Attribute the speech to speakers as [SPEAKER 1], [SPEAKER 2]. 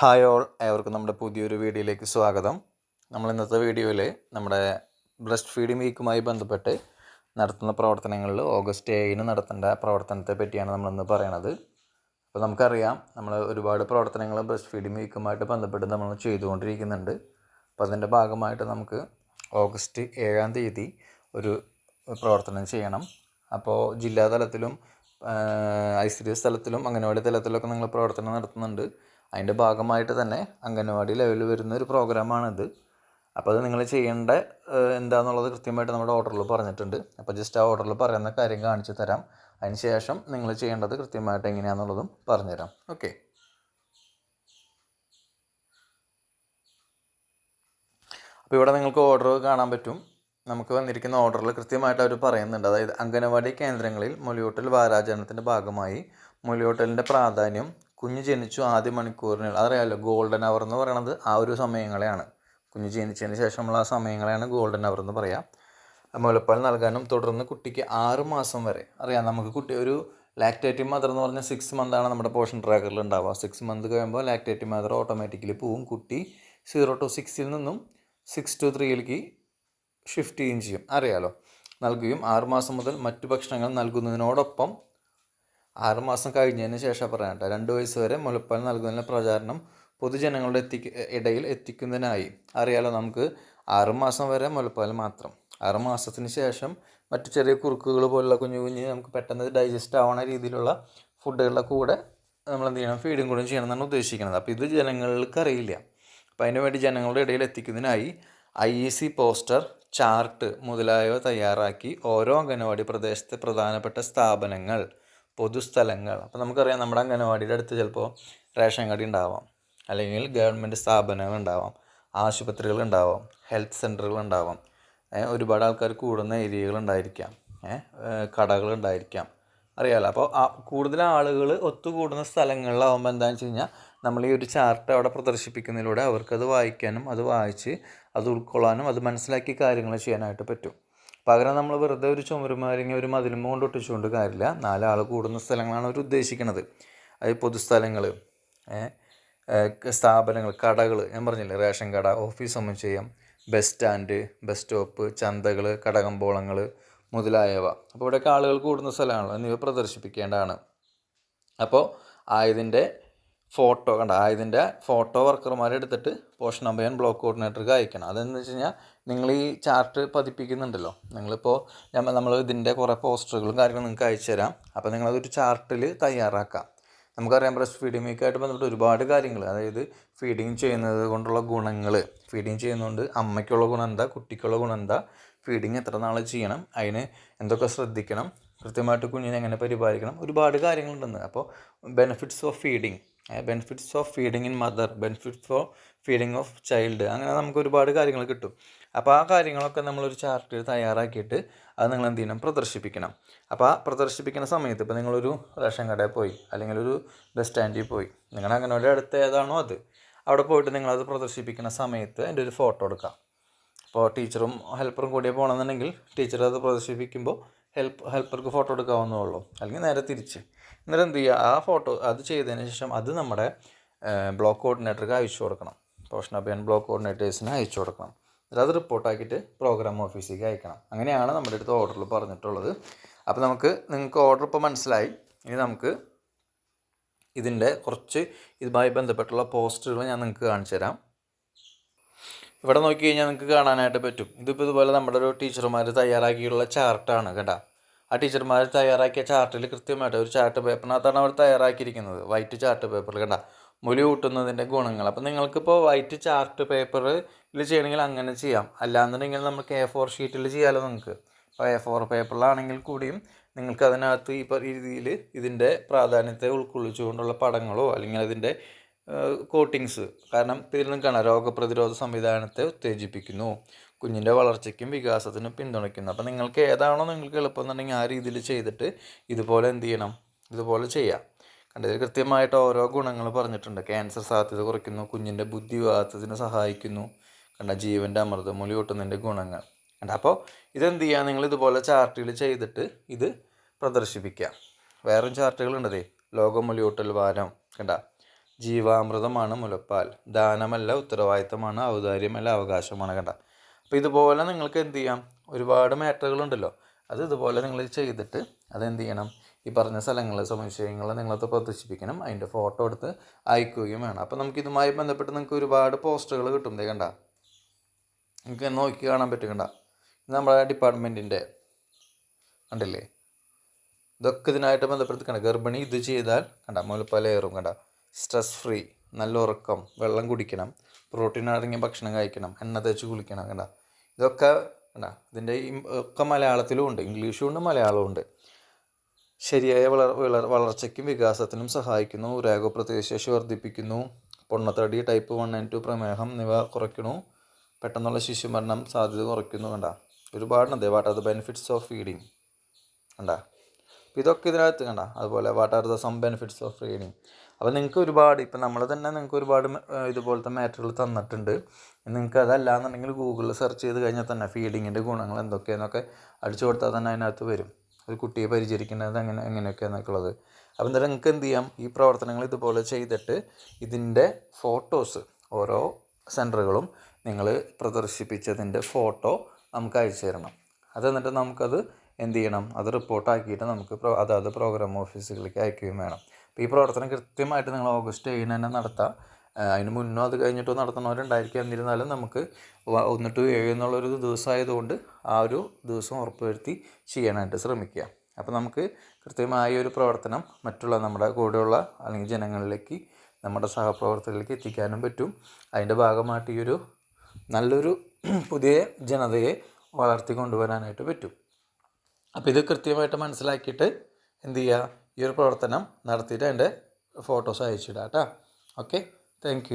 [SPEAKER 1] Hi all ഏവർക്കും നമ്മുടെ പുതിയൊരു വീഡിയോയിലേക്ക് സ്വാഗതം. നമ്മൾ ഇന്നത്തെ വീഡിയോയിൽ നമ്മുടെ ബ്രസ്റ്റ് ഫീഡിംഗ് വീക്കുമായി ബന്ധപ്പെട്ട് നടത്തുന്ന പ്രവർത്തനങ്ങളിൽ ഓഗസ്റ്റ് ഏഴിന് നടത്തേണ്ട പ്രവർത്തനത്തെ പറ്റിയാണ് നമ്മളിന്ന് പറയണത്. അപ്പോൾ നമുക്കറിയാം നമ്മൾ ഒരുപാട് പ്രവർത്തനങ്ങൾ ബ്രസ്റ്റ് ഫീഡിംഗ് വീക്കുമായിട്ട് ബന്ധപ്പെട്ട് നമ്മൾ ചെയ്തുകൊണ്ടിരിക്കുന്നുണ്ട്. അപ്പോൾ അതിന്റെ ഭാഗമായിട്ട് നമുക്ക് ഓഗസ്റ്റ് ഏഴാം തീയതി ഒരു പ്രവർത്തനം ചെയ്യണം. അപ്പോൾ ജില്ലാതലത്തിലും ഐ സി ഡി എസ് തലത്തിലും അംഗനവാടി തലത്തിലൊക്കെ നിങ്ങൾ പ്രവർത്തനം നടത്തുന്നുണ്ട്. അതിന്റെ ഭാഗമായിട്ട് തന്നെ അംഗനവാടി ലെവലിൽ വരുന്ന ഒരു പ്രോഗ്രാമാണിത്. അപ്പോൾ അത് നിങ്ങൾ ചെയ്യേണ്ട എന്താണെന്നുള്ളത് കൃത്യമായിട്ട് നമ്മുടെ ഓർഡറിൽ പറഞ്ഞിട്ടുണ്ട്. അപ്പോൾ ജസ്റ്റ് ആ ഓർഡറിൽ പറയുന്ന കാര്യം കാണിച്ചു തരാം. അതിന് ശേഷം നിങ്ങൾ ചെയ്യേണ്ടത് കൃത്യമായിട്ട് എങ്ങനെയാണെന്നുള്ളതും പറഞ്ഞുതരാം. ഓക്കെ. അപ്പോൾ ഇവിടെ നിങ്ങൾക്ക് ഓർഡർ കാണാൻ പറ്റും. നമുക്ക് വന്നിരിക്കുന്ന ഓർഡറിൽ കൃത്യമായിട്ട് അവർ പറയുന്നുണ്ട്. അതായത് അംഗനവാടി കേന്ദ്രങ്ങളിൽ മുലയൂട്ടൽ വാരാചരണത്തിന്റെ ഭാഗമായി മുലയൂട്ടലിന്റെ പ്രാധാന്യം കുഞ്ഞ് ജനിച്ചു ആദ്യ മണിക്കൂറിന് അതറിയാമല്ലോ ഗോൾഡൻ അവർ എന്ന് പറയുന്നത് ആ ഒരു സമയങ്ങളെയാണ്. കുഞ്ഞ് ജനിച്ചതിന് ശേഷമുള്ള ആ സമയങ്ങളെയാണ് ഗോൾഡൻ അവർ എന്ന് പറയാം. മുലപ്പാൽ നൽകാനും തുടർന്ന് കുട്ടിക്ക് ആറ് മാസം വരെ. അറിയാം നമുക്ക് കുട്ടി ഒരു ലാക്ടേറ്റീവ് മദർ എന്ന് പറഞ്ഞാൽ സിക്സ് മന്താണ് നമ്മുടെ പോഷൻ ട്രാക്കറിൽ ഉണ്ടാവുക. സിക്സ് മന്ത് കഴിയുമ്പോൾ ലാക്ടേറ്റീവ് മദർ ഓട്ടോമാറ്റിക്കലി പോവും. കുട്ടി സീറോ ടു സിക്സിൽ നിന്നും സിക്സ് ടു ത്രീയിലേക്ക് ഷിഫ്റ്റ് ചെയ്യുകയും ചെയ്യും. അറിയാലോ നൽകുകയും ആറുമാസം മുതൽ മറ്റു ഭക്ഷണങ്ങൾ നൽകുന്നതിനോടൊപ്പം ആറുമാസം കഴിഞ്ഞതിന് ശേഷം പറയാം രണ്ട് വയസ്സ് വരെ മുലപ്പാൽ നൽകുന്നതിന് പ്രചാരണം പൊതുജനങ്ങളുടെ എത്തി ഇടയിൽ എത്തിക്കുന്നതിനായി. അറിയാലോ നമുക്ക് ആറുമാസം വരെ മുലപ്പാൽ മാത്രം. ആറുമാസത്തിന് ശേഷം മറ്റു ചെറിയ കുറുക്കുകൾ പോലുള്ള കുഞ്ഞു കുഞ്ഞ് നമുക്ക് പെട്ടെന്ന് ഡൈജസ്റ്റ് ആവണ രീതിയിലുള്ള ഫുഡുകളുടെ കൂടെ നമ്മൾ എന്ത് ചെയ്യണം? ഫീഡും കൂടെ ചെയ്യണം എന്നാണ് ഉദ്ദേശിക്കുന്നത്. അപ്പോൾ ഇത് ജനങ്ങൾക്ക് അറിയില്ല അപ്പോൾ അതിനു വേണ്ടി ജനങ്ങളുടെ ഇടയിൽ എത്തിക്കുന്നതിനായി I E C poster chart മുതലായവ തയ്യാറാക്കി ഓരോ അംഗനവാടി പ്രദേശത്തെ പ്രധാനപ്പെട്ട സ്ഥാപനങ്ങൾ പൊതുസ്ഥലങ്ങൾ. അപ്പോൾ നമുക്കറിയാം നമ്മുടെ അംഗനവാടിയുടെ അടുത്ത് ചിലപ്പോൾ റേഷൻ കടി ഉണ്ടാവാം. അല്ലെങ്കിൽ ഗവൺമെന്റ് സ്ഥാപനങ്ങൾ ഉണ്ടാവാം. ആശുപത്രികൾ ഉണ്ടാവാം. ഹെൽത്ത് സെന്ററുകൾ ഉണ്ടാവാം. ഒരുപാട് ആൾക്കാർ കൂടുന്ന കടകൾ ഉണ്ടായിരിക്കാം. അറിയാലോ? അപ്പോൾ കൂടുതൽ ആളുകൾ ഒത്തുകൂടുന്ന സ്ഥലങ്ങളിലാവുമ്പോൾ എന്താണെന്ന് വെച്ച് കഴിഞ്ഞാൽ നമ്മൾ ഈ ഒരു ചാർട്ട് അവിടെ പ്രദർശിപ്പിക്കുന്നതിലൂടെ അവർക്കത് വായിക്കാനും അത് വായിച്ച് അത് ഉൾക്കൊള്ളാനും അത് മനസ്സിലാക്കി കാര്യങ്ങൾ ചെയ്യാനായിട്ട് പറ്റും. പകരം നമ്മൾ വെറുതെ ഒരു ചുമരുമാരിങ്ങി ഒരു മതിലും കൊണ്ട് ഒട്ടിച്ചുകൊണ്ട് കാര്യമില്ല. നാലാൾ കൂടുന്ന സ്ഥലങ്ങളാണ് അവർ ഉദ്ദേശിക്കുന്നത് അത് പൊതുസ്ഥലങ്ങൾ സ്ഥാപനങ്ങൾ കടകൾ ഞാൻ പറഞ്ഞില്ലേ റേഷൻ കട ഓഫീസ് ഒന്നും ചെയ്യാം. ബസ് സ്റ്റാൻഡ് ബസ് സ്റ്റോപ്പ് ചന്തകൾ കടകമ്പോളങ്ങൾ മുതലായവ. അപ്പോൾ ഇവിടെയൊക്കെ ആളുകൾ കൂടുന്ന സ്ഥലമാണ് എന്നിവ പ്രദർശിപ്പിക്കേണ്ടതാണ്. അപ്പോൾ ആയതിന്റെ ഫോട്ടോ കണ്ട? ആയതിന്റെ ഫോട്ടോ വർക്കർമാരെ എടുത്തിട്ട് പോഷൻ നമ്പർ ഞാൻ ബ്ലോക്ക് കോർഡിനേറ്റർക്ക് അയക്കണം. അതെന്ന് വെച്ച് കഴിഞ്ഞാൽ നിങ്ങൾ ഈ ചാർട്ട് പതിപ്പിക്കുന്നുണ്ടല്ലോ. നിങ്ങളിപ്പോൾ നമ്മൾ ഇതിന്റെ കുറേ പോസ്റ്ററുകളും കാര്യങ്ങളും നിങ്ങൾക്ക് അയച്ചു തരാം. അപ്പോൾ നിങ്ങളതൊരു ചാർട്ടിൽ തയ്യാറാക്കാം. നമുക്കറിയാം ബ്രസ്റ്റ് ഫീഡിംഗ് വീക്കായിട്ട് ബന്ധപ്പെട്ട് ഒരുപാട് കാര്യങ്ങൾ അതായത് ഫീഡിങ് ചെയ്യുന്നത് കൊണ്ടുള്ള ഗുണങ്ങൾ ഫീഡിങ് ചെയ്യുന്നതുകൊണ്ട് അമ്മയ്ക്കുള്ള ഗുണം എന്താ? കുട്ടിക്കുള്ള ഗുണം എന്താ? ഫീഡിങ് എത്ര നാൾ ചെയ്യണം? അതിന് എന്തൊക്കെ ശ്രദ്ധിക്കണം? കൃത്യമായിട്ട് കുഞ്ഞിനെ എങ്ങനെ പരിപാലിക്കണം? ഒരുപാട് കാര്യങ്ങളുണ്ടെന്ന്. അപ്പോൾ benefits of feeding benefits of feeding in mother benefits for feeding of child അങ്ങനെ നമുക്ക് ഒരുപാട് കാര്യങ്ങൾ കിട്ടും. അപ്പോൾ ആ കാര്യങ്ങളൊക്കെ നമ്മളൊരു ചാർട്ട് തയ്യാറാക്കിയിട്ട് അത് നിങ്ങൾ എന്ത് ചെയ്യണം? പ്രദർശിപ്പിക്കണം. അപ്പോൾ ആ പ്രദർശിപ്പിക്കുന്ന സമയത്ത് ഇപ്പോൾ നിങ്ങളൊരു റേഷൻ കടയിൽ പോയി അല്ലെങ്കിൽ ഒരു ബസ് സ്റ്റാൻഡിൽ പോയി നിങ്ങളുടെ ഒരു അടുത്ത് ഏതാണോ അത് അവിടെ പോയിട്ട് നിങ്ങളത് പ്രദർശിപ്പിക്കുന്ന സമയത്ത് എന്റെ ഒരു ഫോട്ടോ എടുക്കാം. അപ്പോൾ ടീച്ചറും ഹെൽപ്പറും കൂടിയേ പോകണമെന്നുണ്ടെങ്കിൽ ടീച്ചർ അത് പ്രദർശിപ്പിക്കുമ്പോൾ ഹെൽപ്പ് ഹെൽപ്പർക്ക് ഫോട്ടോ എടുക്കാവുന്നേ ഉള്ളൂ അല്ലെങ്കിൽ നേരെ തിരിച്ച്. എന്നിട്ട് എന്ത് ചെയ്യുക? ആ ഫോട്ടോ അത് ചെയ്തതിന് ശേഷം അത് നമ്മുടെ ബ്ലോക്ക് കോർഡിനേറ്റർക്ക് അയച്ചു കൊടുക്കണം. പോഷൻ അഭിയാൻ ബ്ലോക്ക് കോർഡിനേറ്റേഴ്സിന് അയച്ചു കൊടുക്കണം. എന്നിട്ട് അത് റിപ്പോർട്ടാക്കിയിട്ട് പ്രോഗ്രാം ഓഫീസിലേക്ക് അയക്കണം. അങ്ങനെയാണ് നമ്മുടെ അടുത്ത് ഓർഡറിൽ പറഞ്ഞിട്ടുള്ളത്. അപ്പോൾ നമുക്ക് നിങ്ങൾക്ക് ഓർഡർ ഇപ്പോൾ മനസ്സിലായി. ഇനി നമുക്ക് ഇതിന്റെ കുറച്ച് ഇതുമായി ബന്ധപ്പെട്ടുള്ള പോസ്റ്ററുകൾ ഞാൻ നിങ്ങൾക്ക് കാണിച്ചു തരാം. ഇവിടെ നോക്കി കഴിഞ്ഞാൽ നിങ്ങൾക്ക് കാണാനായിട്ട് പറ്റും. ഇതിപ്പോൾ ഇതുപോലെ നമ്മുടെ ഒരു ടീച്ചർമാർ തയ്യാറാക്കിയുള്ള ചാർട്ടാണ് കേട്ടോ. ആ ടീച്ചർമാർ തയ്യാറാക്കിയ ചാർട്ടിൽ കൃത്യമായിട്ട് ഒരു ചാർട്ട് പേപ്പറിനകത്താണ് അവർ തയ്യാറാക്കിയിരിക്കുന്നത്. വൈറ്റ് ചാർട്ട് പേപ്പറിൽ കണ്ട. മുലി കൂട്ടുന്നതിന്റെ ഗുണങ്ങൾ അപ്പോൾ നിങ്ങൾക്കിപ്പോൾ വൈറ്റ് ചാർട്ട് പേപ്പറിൽ ചെയ്യണമെങ്കിൽ അങ്ങനെ ചെയ്യാം. അല്ലാന്നുണ്ടെങ്കിൽ നമുക്ക് എ ഫോർ ഷീറ്റിൽ ചെയ്യാമല്ലോ നിങ്ങൾക്ക് ഇപ്പോൾ എ ഫോർ പേപ്പറിലാണെങ്കിൽ കൂടിയും നിങ്ങൾക്ക് അതിനകത്ത് ഈ രീതിയിൽ ഇതിന്റെ പ്രാധാന്യത്തെ ഉൾക്കൊള്ളിച്ചുകൊണ്ടുള്ള പടങ്ങളോ അല്ലെങ്കിൽ അതിന്റെ കോട്ടിങ്സ് കാരണം ഇതിൽ നിന്ന് കാണാം. രോഗപ്രതിരോധ സംവിധാനത്തെ ഉത്തേജിപ്പിക്കുന്നു. കുഞ്ഞിന്റെ വളർച്ചയ്ക്കും വികാസത്തിനും പിന്തുണയ്ക്കുന്നു. അപ്പോൾ നിങ്ങൾക്ക് ഏതാണോ നിങ്ങൾക്ക് എളുപ്പം എന്നുണ്ടെങ്കിൽ ആ രീതിയിൽ ചെയ്തിട്ട് ഇതുപോലെ എന്ത് ചെയ്യണം? ഇതുപോലെ ചെയ്യാം. കണ്ടതിൽ കൃത്യമായിട്ട് ഓരോ ഗുണങ്ങൾ പറഞ്ഞിട്ടുണ്ട്. ക്യാൻസർ സാധ്യത കുറയ്ക്കുന്നു കുഞ്ഞിന്റെ ബുദ്ധി വികാസത്തിന് സഹായിക്കുന്നു കണ്ട ജീവന്റെ അമൃതം ഒട്ടുന്നതിന്റെ ഗുണങ്ങൾ. കണ്ട അപ്പോൾ ഇതെന്ത് ചെയ്യുക നിങ്ങൾ ഇതുപോലെ ചാർട്ടുകൾ ചെയ്തിട്ട് ഇത് പ്രദർശിപ്പിക്കുക വേറെ ചാർട്ടുകളുണ്ടതേ ലോകമൊലിയൂട്ടൽ വാരം. കണ്ട ജീവാമൃതമാണ് മുലപ്പാൽ. ദാനമല്ല ഉത്തരവാദിത്തമാണ് ഔദാര്യമല്ല അവകാശമാണ്. കണ്ട അപ്പോൾ ഇതുപോലെ നിങ്ങൾക്ക് എന്ത് ചെയ്യാം? ഒരുപാട് മാറ്ററുകളുണ്ടല്ലോ. അത് ഇതുപോലെ നിങ്ങൾ ചെയ്തിട്ട് അതെന്ത് ചെയ്യണം? ഈ പറഞ്ഞ സ്ഥലങ്ങൾ സമുച്ചയങ്ങൾ നിങ്ങളത് പ്രദർശിപ്പിക്കണം. അതിന്റെ ഫോട്ടോ എടുത്ത് അയക്കുകയും വേണം. അപ്പോൾ നമുക്ക് ഇതുമായി ബന്ധപ്പെട്ട് നിങ്ങൾക്ക് ഒരുപാട് പോസ്റ്ററുകൾ കിട്ടും. ദേ കണ്ട. നിങ്ങൾക്ക് നോക്കി കാണാൻ പറ്റുകണ്ട ഇത് നമ്മുടെ ഡിപ്പാർട്ട്മെന്റിന്റെ കണ്ടില്ലേ? ഇതൊക്കെ ഇതിനായിട്ട് ബന്ധപ്പെടുത്തി കണ്ട ഗർഭിണി ഇത് ചെയ്താൽ കണ്ട മുലപ്പാലേറും കണ്ട. Stress free. നല്ല ഉറക്കം വെള്ളം കുടിക്കണം പ്രോട്ടീൻ അടങ്ങിയ ഭക്ഷണം കഴിക്കണം എണ്ണ തേച്ച് കുളിക്കണം കണ്ട? ഇതൊക്കെ കണ്ട? ഇതിന്റെ ഒക്കെ മലയാളത്തിലും ഉണ്ട്. ഇംഗ്ലീഷും ഉണ്ട് മലയാളവും ഉണ്ട്. ശരിയായ വളർ വളർ വളർച്ചയ്ക്കും വികാസത്തിനും സഹായിക്കുന്നു. ഊരാഗോപ്രതിശേഷി വർദ്ധിപ്പിക്കുന്നു. പൊണ്ണത്തടി ടൈപ്പ് വൺ ആൻഡ് ടു പ്രമേഹം എന്നിവ കുറയ്ക്കുന്നു. പെട്ടെന്നുള്ള ശിശുമരണം സാധ്യത കുറയ്ക്കുന്നു കണ്ട? ഒരുപാടുണ്ട്. What are the benefits of feeding കണ്ട? അപ്പോൾ ഇതൊക്കെ ഇതിനകത്ത് കണ്ട അതുപോലെ what are the some benefits of reading അപ്പോൾ നിങ്ങൾക്ക് ഒരുപാട് ഇപ്പം നമ്മൾ തന്നെ നിങ്ങൾക്ക് ഒരുപാട് ഇതുപോലത്തെ മാറ്ററുകൾ തന്നിട്ടുണ്ട്. നിങ്ങൾക്ക് അതല്ല എന്നുണ്ടെങ്കിൽ ഗൂഗിളിൽ സെർച്ച് ചെയ്ത് കഴിഞ്ഞാൽ തന്നെ ഫീഡിങ്ങിന്റെ ഗുണങ്ങൾ എന്തൊക്കെയെന്നൊക്കെ അടിച്ചു കൊടുത്താൽ തന്നെ അതിനകത്ത് വരും. ഒരു കുട്ടിയെ പരിചരിക്കുന്നത് അങ്ങനെ എങ്ങനെയൊക്കെയാണെന്നൊക്കെ ഉള്ളത്. അപ്പോൾ എന്തായാലും നിങ്ങൾക്ക് എന്ത് ചെയ്യാം? ഈ പ്രവർത്തനങ്ങൾ ഇതുപോലെ ചെയ്തിട്ട് ഇതിന്റെ ഫോട്ടോസ് ഓരോ സെന്ററുകളും നിങ്ങൾ പ്രദർശിപ്പിച്ചതിന്റെ ഫോട്ടോ നമുക്ക് അയച്ചു തരണം. അത് എന്നിട്ട് നമുക്കത് എന്ത് ചെയ്യണം അത് റിപ്പോർട്ടാക്കിയിട്ട് നമുക്ക് അതാത് പ്രോഗ്രാം ഓഫീസുകളിലേക്ക് അയക്കുകയും വേണം. അപ്പോൾ ഈ പ്രവർത്തനം കൃത്യമായിട്ട് നിങ്ങൾ ഓഗസ്റ്റ് ഏഴിന് തന്നെ നടത്താം. അതിന് മുന്നോ അത് കഴിഞ്ഞിട്ടോ നടത്തണവരുണ്ടായിരിക്കും എന്നിരുന്നാലും നമുക്ക് ഒന്ന് ടു ഏഴ് എന്നുള്ളൊരു ദിവസമായതുകൊണ്ട് ആ ഒരു ദിവസം ഉറപ്പുവരുത്തി ചെയ്യാനായിട്ട് ശ്രമിക്കുക. അപ്പോൾ നമുക്ക് കൃത്യമായ ഒരു പ്രവർത്തനം മറ്റുള്ള നമ്മുടെ കൂടെയുള്ള അല്ലെങ്കിൽ ജനങ്ങളിലേക്ക് നമ്മുടെ സഹപ്രവർത്തകരിലേക്ക് എത്തിക്കാനും പറ്റും. അതിന്റെ ഭാഗമായിട്ട് ഈ ഒരു നല്ലൊരു പുതിയ ജനതയെ വളർത്തി കൊണ്ടുവരാനായിട്ട് പറ്റും. അപ്പോൾ ഇത് കൃത്യമായിട്ട് മനസ്സിലാക്കിയിട്ട് എന്ത് ചെയ്യുക ഈ ഒരു പ്രവർത്തനം നടത്തിയിട്ട് എന്റെ ഫോട്ടോസ് അയച്ചിടാം കേട്ടോ. Okay thank